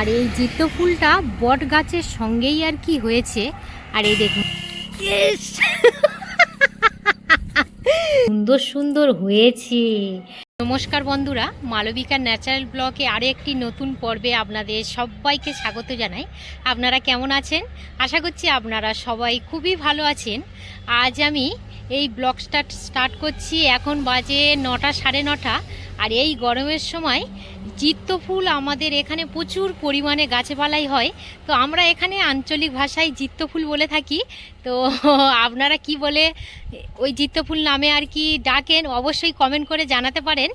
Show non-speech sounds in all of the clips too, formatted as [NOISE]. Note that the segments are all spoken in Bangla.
আর এই জিত্ত ফুলটা বট গাছের সঙ্গেই আর কি হয়েছে? আর এই দেখুন! সুন্দর সুন্দর হয়েছে। নমস্কার বন্ধুরা মালবিকা ন্যাচারাল ব্লকে আরও একটি নতুন পর্বে আপনাদের সবাইকে স্বাগত জানাই। আপনারা কেমন আছেন? আশা করছি আপনারা সবাই খুবই ভালো আছেন। আজ আমি এই ব্লগ স্টার্ট স্টার্ট করছি। এখন বাজে নটা সাড়ে নটা। আর এই গরমের সময় জিত্ত ফুল আমাদের এখানে প্রচুর পরিমাণে গাছেপালাই হয়। তো আমরা এখানে আঞ্চলিক ভাষায় জিত্ত ফুল বলে থাকি। তো [LAUGHS] আপনারা কি বলে ওই জিত্ত ফুল নামে আর কি ডাকেন অবশ্যই কমেন্ট করে জানাতে পারেন।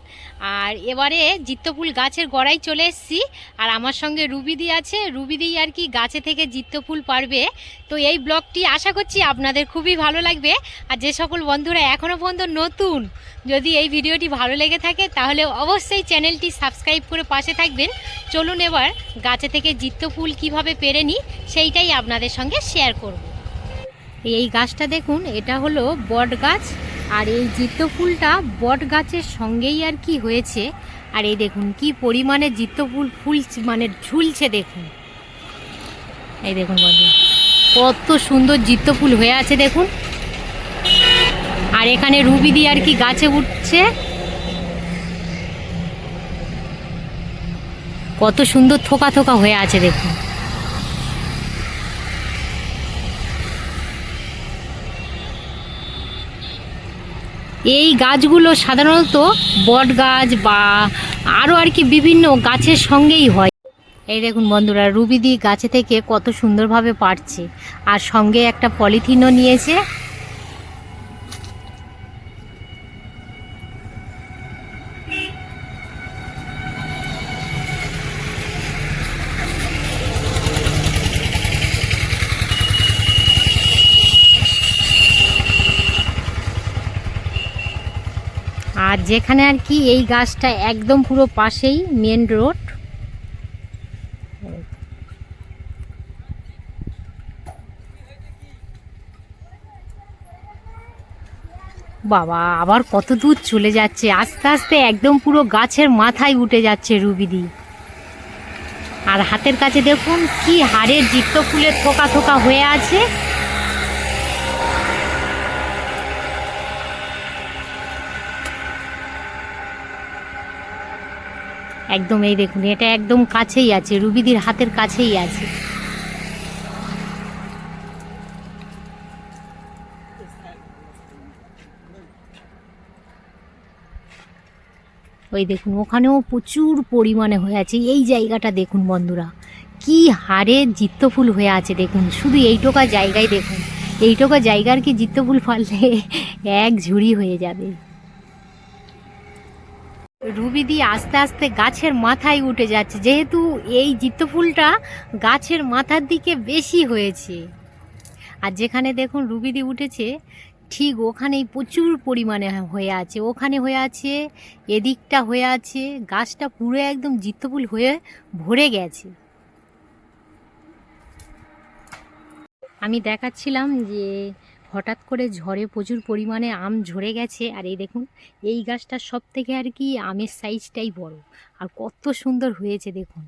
আর এবারে জিত্ত ফুল গাছের গোড়ায় চলে এসেছি। আর আমার সঙ্গে রুবিদি আছে। রুবিদি আর কি গাছে থেকে জিত্ত ফুল পারবে। তো এই ব্লগটি আশা করছি আপনাদের খুবই ভালো লাগবে। আর যে সকল বন্ধুরা এখনও পর্যন্ত নতুন, যদি এই ভিডিওটি ভালো লেগে থাকে তাহলে অবশ্যই চ্যানেলটি সাবস্ক্রাইব করে পাশে থাকবেন। চলুন এবার গাছে থেকে জিত্ত ফুল কীভাবে পেরে নিই, সেইটাই আপনাদের সঙ্গে শেয়ার করব। এই গাছটা দেখুন, এটা হলো বট গাছ, আর এই জিত্ত ফুলটা বট গাছের সঙ্গেই আর কি হয়েছে। আর এই দেখুন, কি পরিমাণে জিত্ত ফুল ফুল মানে ঝুলছে দেখুন। এই দেখুন বন্ধু কত সুন্দর জিত্ত ফুল হয়ে আছে দেখুন। আর এখানে রুবি দিয়ে আর কি গাছে উঠছে। কত সুন্দর থোকা থোকা হয়ে আছে দেখুন। এই গাছগুলো সাধারণত বট গাছ বা আরও আর কি বিভিন্ন গাছের সঙ্গেই হয়। এই দেখুন বন্ধুরা, রুবিদি গাছে থেকে কত সুন্দরভাবে পারছে। আর সঙ্গে একটা পলিথিনও নিয়েছে। আর যেখানে আর কি এই গাছটা একদম পুরো পাশেই মেন রোড বাবা, আবার কত দূর চলে যাচ্ছে। আস্তে আস্তে একদম পুরো গাছের মাথায় উঠে যাচ্ছে রুবিদি আর হাতের কাছে দেখুন, কি হাড়ের জিত্ত ফুলের থোকা থোকা হয়ে আছে। একদম এই দেখুন, এটা একদম কাছেই আছে, রুবিদির হাতের কাছেই আছে। ওই দেখুন, ওখানেও প্রচুর পরিমাণে হয়ে আছে, এই জায়গাটা দেখুন বন্ধুরা, কি হারে জিত্তফুল হয়ে আছে দেখুন, শুধু এইটোকা জায়গায় দেখুন, এইটোকা জায়গার কি জিত্তফুল ফাললে এক ঝুড়ি হয়ে যাবে। রুবিদি আস্তে আস্তে গাছের মাথায় উঠে যাচ্ছে। যেহেতু এই জিত্তফুলটা গাছের মাথার দিকে বেশি হয়েছে। আর যেখানে দেখুন রুবিদি উঠেছে, ঠিক ওখানেই প্রচুর পরিমাণে হয়ে আছে। ওখানে হয়ে আছে, এদিকটা হয়ে আছে, গাছটা পুরো একদম জিত্তফুল হয়ে ভরে গেছে। আমি দেখাচ্ছিলাম যে হঠাৎ করে ঝড়ে প্রচুর পরিমাণে আম ঝরে গেছে। আর এই দেখুন, এই গাছটা সব থেকে আর কি আমের সাইজটাই বড়। আর কত সুন্দর হয়েছে দেখুন।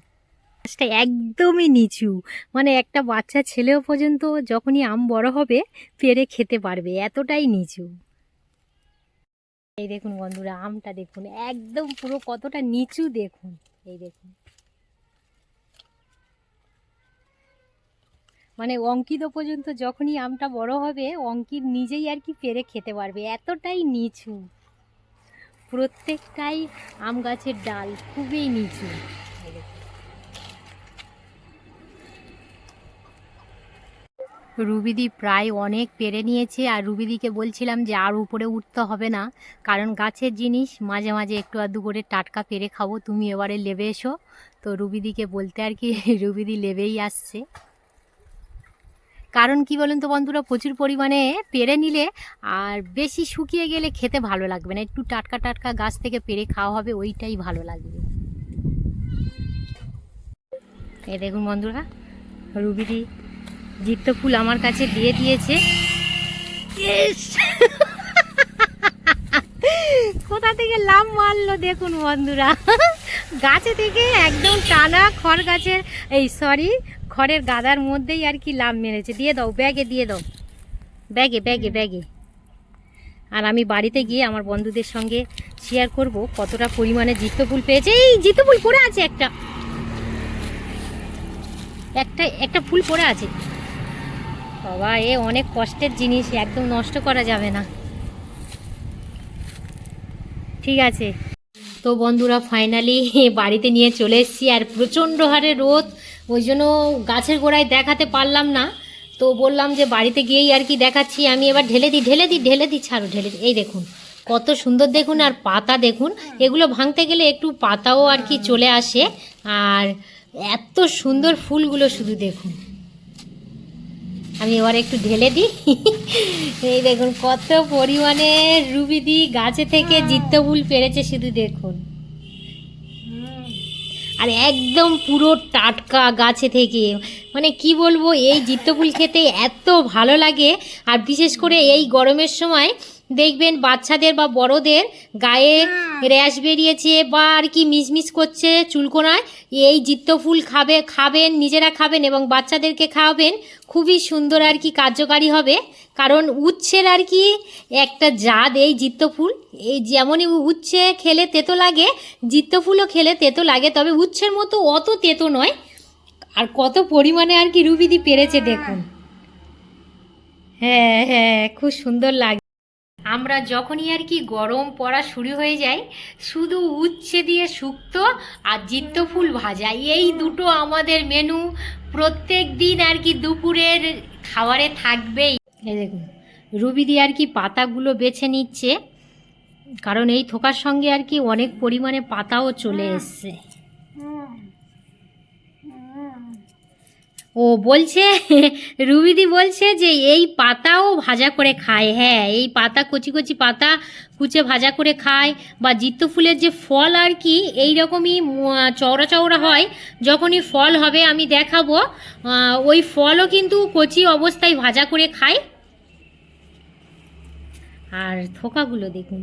গাছটা একদমই নিচু। মানে একটা বাচ্চা ছেলেও পর্যন্ত যখনই আম বড় হবে, পেরে খেতে পারবে। এতটাই নিচু। এই দেখুন বন্ধুরা, আমটা দেখুন, একদম পুরো কতটা নিচু দেখুন। এই দেখুন। মানে অঙ্কিত পর্যন্ত যখনই আমটা বড় হবে, অঙ্কিত নিজেই আর কি পেরে খেতে পারবে। এতটাই নিচু। প্রত্যেকটাই আম গাছের ডাল, খুবই নিচু। রুবিদি প্রায় অনেক পেরে নিয়েছে, আর রুবিদিকে বলছিলাম যে আর উপরে উঠতে হবে না, কারণ গাছের জিনিস মাঝে মাঝে একটু আধটু করে টাটকা পেরে খাব, তুমি এবারে লেবে এসো। তো রুবিদিকে বলতে আর কি, [LAUGHS] রুবিদি লেবেই আসছে। কারণ কি বলুন তো বন্ধুরা, প্রচুর পরিমাণে পেরে নিলে আর বেশি শুকিয়ে গেলে খেতে ভালো লাগবে না। একটু টাটকা টাটকা গাছ থেকে পেরে খাওয়া হবে, ওইটাই ভালো লাগবে। এ দেখুন বন্ধুরা রুবিদি জিত্ত ফুল আমার কাছে দিয়ে দিয়েছে। কোথা থেকে লাভ মারলো দেখুন বন্ধুরা? গাছে থেকে একদম টানা খড় গাছের, এই সরি খড়ের গাদার মধ্যেই আর কি লাভ মেরেছে। দিয়ে দাও ব্যাগে দিয়ে দাও। ব্যাগে ব্যাগে ব্যাগে। আর আমি বাড়িতে গিয়ে আমার বন্ধুদের সঙ্গে শেয়ার করব কতটা পরিমাণে জিত্ত ফুল পেয়েছে। এই জিত্ত ফুল পড়ে আছে একটা। একটা একটা ফুল পড়ে আছে। বাবা এ অনেক কষ্টের জিনিস একদম নষ্ট করা যাবে না। ঠিক আছে। তো বন্ধুরা ফাইনালি [LAUGHS] বাড়িতে নিয়ে চলে এসেছি আর প্রচণ্ড হারে রোদ। ওই জন্য গাছের গোড়ায় দেখাতে পারলাম না। তো বললাম যে বাড়িতে গিয়েই আর কি দেখাচ্ছি। আমি এবার ঢেলে দিই ঢেলে দিই ঢেলে দিই, ছাড়ো, ঢেলে দিই। এই দেখুন, কত সুন্দর দেখুন আর পাতা দেখুন। এগুলো ভাঙতে গেলে একটু পাতাও আর কি চলে আসে। আর এত সুন্দর ফুলগুলো শুধু দেখুন। আমি এবার একটু ঢেলে দিই। এই দেখুন, কত পরিমাণে রুবি রুবিদি গাছে থেকে জিত্ত ফুল পেরেছে শুধু দেখুন। আর একদম পুরো টাটকা গাছে থেকে। মানে কি বলব, এই জিত্তফুল খেতে এত ভালো লাগে। আর বিশেষ করে এই গরমের সময় দেখবেন বাচ্চাদের বা বড়দের গায়ে র্যাশ বেরিয়েছে বা আর কি মিসমিস করছে চুলকোনায়। এই জিত্ত ফুল খাবে খাবেন নিজেরা খাবেন এবং বাচ্চাদেরকে খাওয়াবেন খুবই সুন্দর আর কি কার্যকারী হবে। কারণ উচ্ছের আর কি একটা জাত এই জিত্ত ফুল। এই যেমনই উচ্ছে খেলে তেতো লাগে জিত্ত ফুলও খেলে তেতো লাগে তবে উচ্ছের মতো অত তেতো নয়। আর কত পরিমাণে আর কি রুবিদি পেরেছে দেখুন। হ্যাঁ হ্যাঁ খুব সুন্দর লাগে। আমরা যখনই আর কি গরম পড়া শুরু হয়ে যায় শুধু উচ্ছে দিয়ে শুক্তো আর জিত্ত ফুল ভাজা। এই দুটো আমাদের মেনু প্রত্যেক দিন আর কি দুপুরের খাবারে থাকবেই। এই দেখুন রুবিদি আর কি পাতাগুলো বেছে নিচ্ছে কারণ এই থোকার সঙ্গে আর কি অনেক পরিমাণে পাতাও চলে এসছে। ও বলছে, [LAUGHS] রুবিদি বলছে যে এই পাতাও ভাজা করে খায় হ্যাঁ এই পাতা কচি কচি পাতা কুচে ভাজা করে খায় বা জিত্ত ফুলের যে ফল আর কি এই রকমই চওড়া চওড়া হয়, যখনই ফল হবে আমি দেখাবো ওই ফলও কিন্তু কচি অবস্থায় ভাজা করে খায়। আর থোকাগুলো দেখুন।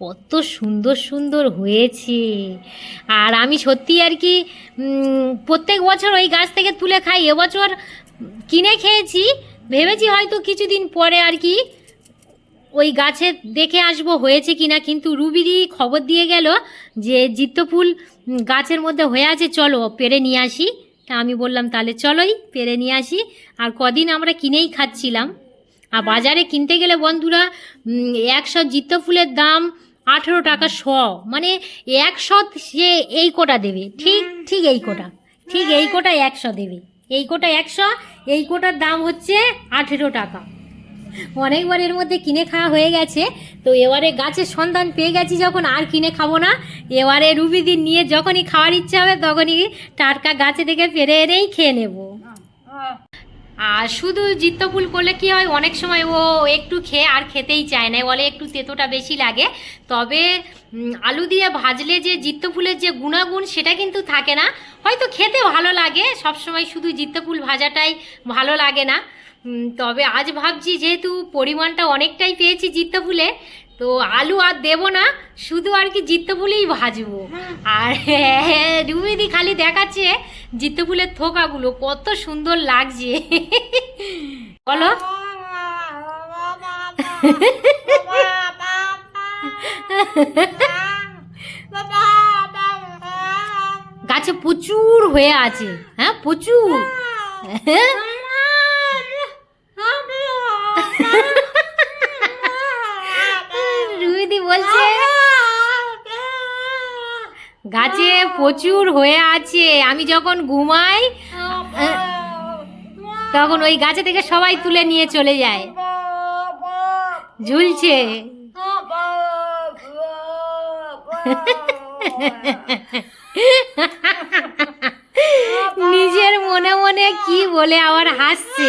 কত সুন্দর সুন্দর হয়েছে। আর আমি সত্যি আর কি প্রত্যেক বছর ওই গাছ থেকে তুলে খাই। এবছর কিনে খেয়েছি, ভেবেছি হয়তো কিছুদিন পরে আর কি ওই গাছে দেখে আসব হয়েছে কি না কিন্তু রুবিদি খবর দিয়ে গেল যে জিত্ত ফুল গাছের মধ্যে হয়ে আছে, চলো পেরে নিয়ে আসি। তা আমি বললাম, তাহলে চলোই পেরে নিয়ে আসি। আর কদিন আমরা কিনেই খাচ্ছিলাম। আর বাজারে কিনতে গেলে বন্ধুরা একশো জিত্ত ফুলের দাম আঠেরো টাকা শ মানে একশো সে এই কোটা দেবে। ঠিক ঠিক এই কোটা, ঠিক এই কোটা একশো দেবে। এই কোটা একশো এই কোটার দাম হচ্ছে আঠেরো টাকা। অনেকবার এর মধ্যে কিনে খাওয়া হয়ে গেছে, তো এবারে গাছের সন্ধান পেয়ে গেছি যখন আর কিনে খাব না। এবারে রুবিদিন নিয়ে যখনই খাওয়ার ইচ্ছা হবে, তখনই টাটকা গাছে থেকে পেরে এনেই খেয়ে নেব। আর শুধু জিত্ত ফুল করলে কি হয়? অনেক সময় ও একটু খেয়ে আর খেতেই চায় না। বলে একটু তেতোটা বেশি লাগে। তবে আলু দিয়ে ভাজলে যে জিত্ত ফুলের যে গুণাগুণ সেটা কিন্তু থাকে না। হয়তো খেতে ভালো লাগে সব সময় শুধু জিত্ত ফুল ভাজাটাই ভালো লাগে না। তবে আজ ভাবছি যেহেতু পরিমাণটা অনেকটাই পেয়েছি জিত্ত ফুলে তো আলু আর দেবো না শুধু আর কি জিত্ত ফুলেই ভাজবো। আর [LAUGHS] রুমিদি খালি দেখাচ্ছে জিত্ত ফুলের থোকাগুলো কত সুন্দর লাগছে। বলো। [LAUGHS] গাছে প্রচুর হয়ে আছে হ্যাঁ প্রচুর। রুইদি [LAUGHS] প্রচুর হয়ে আছে। আমি যখন ঘুমাই, তখন ওই গাছে থেকে সবাই তুলে নিয়ে চলে যায়। ঝুলছে। নিজের মনে মনে কি বলে আবার হাসছে।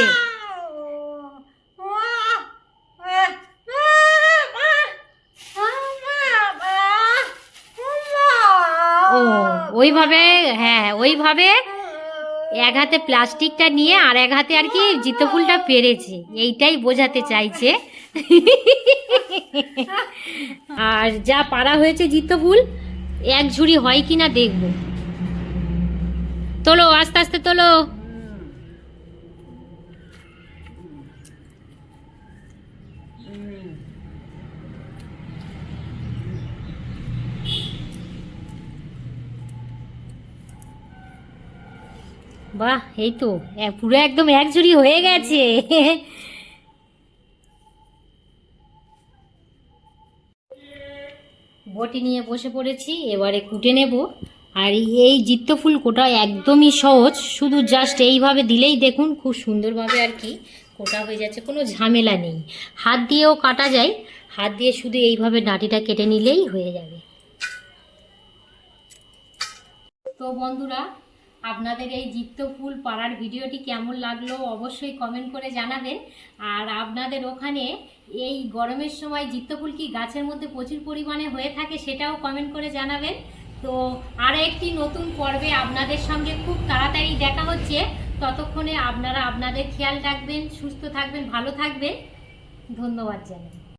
ওইভাবে হ্যাঁ ওইভাবে এক হাতে প্লাস্টিকটা নিয়ে আর এক হাতে আর কি জিতো ফুলটা পেরেছে। এইটাই বোঝাতে চাইছে। আর যা পারা হয়েছে জিতো ফুল, এক ঝুড়ি হয় কি না দেখব। তোলো, আস্তে আস্তে তোলো। বাহ, এই তো পুরো একদম এক ঝুড়ি হয়ে গেছে। বটি নিয়ে বসে পড়েছি, এবারে কুটে নেব। আর এই জিত্ত ফুল কোটা একদমই সহজ, শুধু জাস্ট এইভাবে দিলেই দেখুন খুব সুন্দরভাবে আর কি কোটা হয়ে যাচ্ছে, কোনো ঝামেলা নেই। হাত দিয়েও কাটা যায়, হাত দিয়ে শুধু এইভাবে ডাঁটিটা কেটে নিলেই হয়ে যাবে। তো বন্ধুরা আপনাদের এই জিত্ত ফুল পাড়ার ভিডিওটি কেমন লাগল অবশ্যই কমেন্ট করে জানাবেন। আর আপনাদের ওখানে এই গরমের সময় জিত্ত ফুল কি গাছের মধ্যে প্রচুর পরিমাণে হয়ে থাকে সেটাও কমেন্ট করে জানাবেন। তো আর একটি নতুন পর্বে আপনাদের সঙ্গে খুব তাড়াতাড়ি দেখা হচ্ছে। ততক্ষণে আপনারা আপনাদের খেয়াল রাখবেন, সুস্থ থাকবেন, ভালো থাকবেন। ধন্যবাদ জানাই।